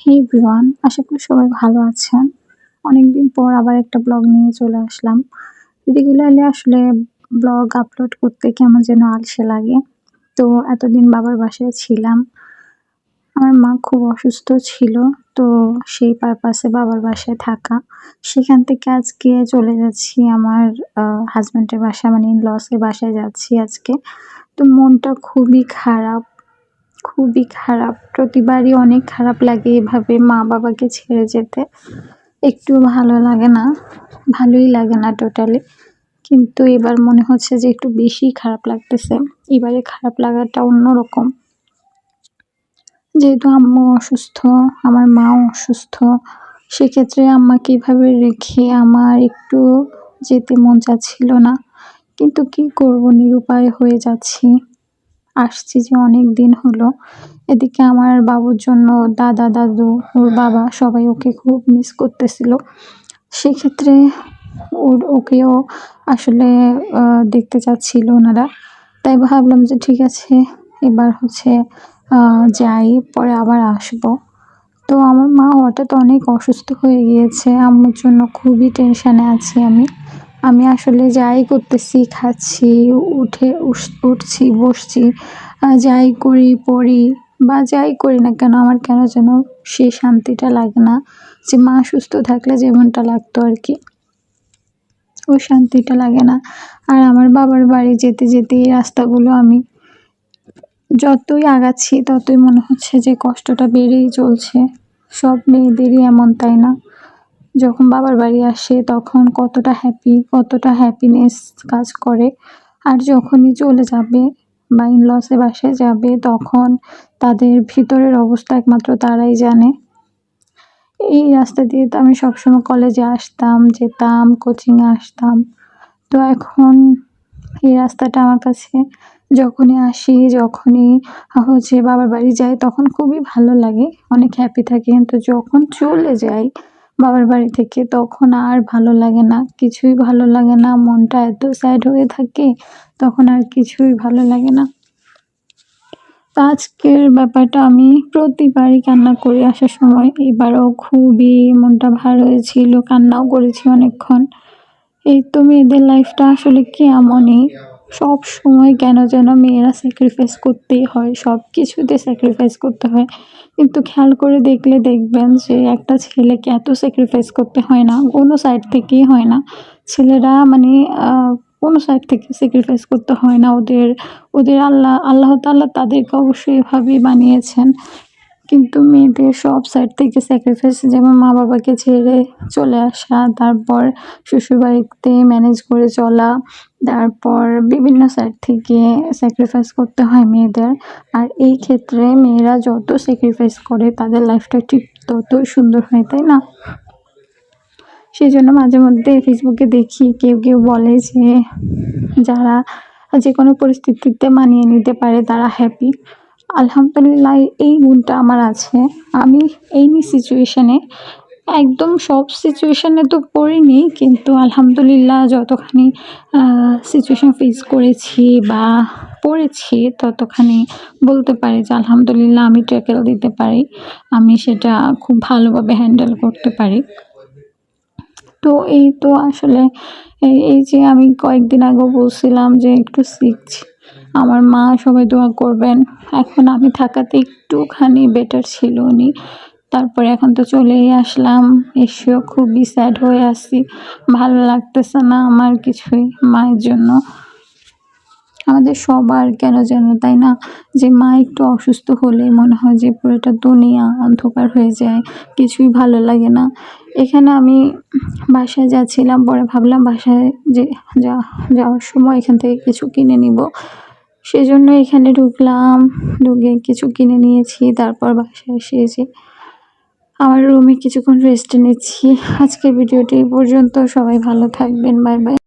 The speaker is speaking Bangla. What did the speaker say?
হে এভরিওয়ান আশা করি সবাই ভালো আছেন। অনেকদিন পর আবার একটা ব্লগ নিয়ে চলে আসলাম। রেগুলারলি আসলে ব্লগ আপলোড করতে কেমন যেন আলসে লাগে। তো এতদিন বাবার বাসায় ছিলাম। আমার মা খুব অসুস্থ ছিল, তো সেই পারপাসে বাবার বাসায় থাকা। সেখান থেকে আজকে চলে যাচ্ছি আমার হাজব্যান্ডের বাসা মানে লসের বাসায় যাচ্ছি আজকে। তো মনটা খুবই খারাপ। খুবই খারাপ। প্রতিবারই অনেক খারাপ লাগে এভাবে মা বাবাকে ছেড়ে যেতে। একটু ভালো লাগে না, ভালোই লাগে না টোটালি কিন্তু এবার মনে হচ্ছে যে একটু বেশি খারাপ লাগতেছে। এবারে খারাপ লাগাটা অন্যরকম। যেহেতু আম্মু অসুস্থ, আমার মাও অসুস্থ, সেক্ষেত্রে আম্মাকে এভাবে রেখে আমার একটু যেতে মন চাচ্ছিল না। কিন্তু কি করব, নিরুপায় হয়ে যাচ্ছি। আসছি যে অনেক দিন হলো। এদিকে আমার বাবুর জন্য দাদা, দাদু, ওর বাবা সবাই ওকে খুব মিস করতেছিল। সেক্ষেত্রে ওর, ওকেও আসলে দেখতে চাচ্ছিল ওনারা। তাই ভাবলাম যে ঠিক আছে, এবার হচ্ছে যাই, পরে আবার আসব। তো আমার মা হঠাৎ অনেক অসুস্থ হয়ে গিয়েছে। আম্মুর জন্য খুবই টেনশানে আছি আমি। আমি আসলে যাই করতেছি, খাচ্ছি, উঠে উঠছি, বসছি যাই করি, পড়ি বা যাই করি না কেন আমার কেন যেন সে শান্তিটা লাগে না, যে মা সুস্থ থাকলে যেমনটা লাগতো আর কি। ওই শান্তিটা লাগে না। আর আমার বাবার বাড়ি যেতে যেতে এই রাস্তাগুলো আমি যতই আগাচ্ছি ততই মনে হচ্ছে যে কষ্টটা বেড়েই চলছে। সব মেয়েদেরই এমন, তাই না? যখন বাবার বাড়ি আসে তখন কতটা হ্যাপি কতটা হ্যাপিনেস কাজ করে। আর যখনই চলে যাবে বা ইনলসে বাসায় যাবে তখন তাদের ভিতরের অবস্থা একমাত্র তারাই জানে। এই রাস্তা দিয়ে তো আমি সবসময় কলেজে আসতাম, যেতাম কোচিংয়ে আসতাম। তো এখন এই রাস্তাটা আমার কাছে যখনই আসি, যখনই হচ্ছে বাবার বাড়ি যাই তখন খুবই ভালো লাগে, অনেক হ্যাপি থাকি। কিন্তু যখন চলে যাই বাবার বাড়ি থেকে, তখন আর ভালো লাগে না, কিছুই ভালো লাগে না, মনটা এত স্যাড হয়ে থাকে, তখন আর কিছুই ভালো লাগে না। আজকের ব্যাপারটা আমি প্রতিবারই কান্না করে আসার সময়, এবারও খুবই মনটা ভার হয়েছিল, কান্নাও করেছি অনেকক্ষণ। এই তো মেয়েদের লাইফটা আসলে কি এমনই সব সময় কেন যেন মেয়েরা স্যাক্রিফাইস করতেই হয়, সব কিছুতে স্যাক্রিফাইস করতে হয়। কিন্তু খেয়াল করে দেখলে দেখবেন যে একটা ছেলেকে এত স্যাক্রিফাইস করতে হয় না, কোনো সাইড থেকেই হয় না। ছেলেরা মানে কোনো সাইড থেকে স্যাক্রিফাইস করতে হয় না। ওদের ওদের আল্লাহ আল্লাহ তাল্লাহ তাদেরকে অবশ্যই এভাবেই বানিয়েছেন কিন্তু মেয়েদের সব সাইড থেকে স্যাক্রিফাইস যেমন মা বাবাকে ছেড়ে চলে আসা, তারপর শ্বশুরবাড়িতে ম্যানেজ করে চলা, তারপর বিভিন্ন সাইড থেকে স্যাক্রিফাইস করতে হয় মেয়েদের। আর এই ক্ষেত্রে মেয়েরা যত স্যাক্রিফাইস করে, তাদের লাইফটা ঠিক ততই সুন্দর হয়, তাই না? সেই জন্য মাঝে মধ্যে ফেসবুকে দেখি, কেউ কেউ বলে যে, যারা যে কোনো পরিস্থিতিতে মানিয়ে নিতে পারে, তারা হ্যাপি আলহামদুলিল্লাহ, এই গুণটা আমার আছে। আমি এই সিচুয়েশানে একদম সব সিচুয়েশানে তো পড়িনি, কিন্তু আলহামদুলিল্লাহ যতখানি সিচুয়েশান ফেস করেছি বা পড়েছি, ততখানি বলতে পারি যে আলহামদুলিল্লাহ আমি ট্যাকেল দিতে পারি। আমি সেটা খুব ভালোভাবে হ্যান্ডেল করতে পারি। তো এই তো আসলে, এই যে আমি কয়েকদিন আগেও বলছিলাম যে একটু শিখছি আমার মা সবাই দোয়া করবেন। এখন আমি থাকাতে একটুখানি বেটার ছিল উনি। তারপরে এখন তো চলেই আসলাম। এসেও খুবই স্যাড হয়ে আসি ভালো লাগতেছে না আমার কিছুই মায়ের জন্য। আমাদের সবার কেন যেন, তাই না? যে মা একটু অসুস্থ হলে মনে হয় যে পুরোটা দুনিয়া অন্ধকার হয়ে যায়। কিছুই ভালো লাগে না। এখানে আমি বাসায় যাচ্ছিলাম, পরে ভাবলাম বাসায় যে, যাওয়ার সময় এখান থেকে কিছু কিনে নিব। সেই জন্য এখানে ঢুকলাম, ঢুকে কিছু কিনে নিয়েছি, তারপর বাসায় এসেছি আমার রুমে কিছুক্ষণ রেস্ট নিচ্ছি। আজকের ভিডিওটি পর্যন্ত। সবাই ভালো থাকবেন। Bye bye.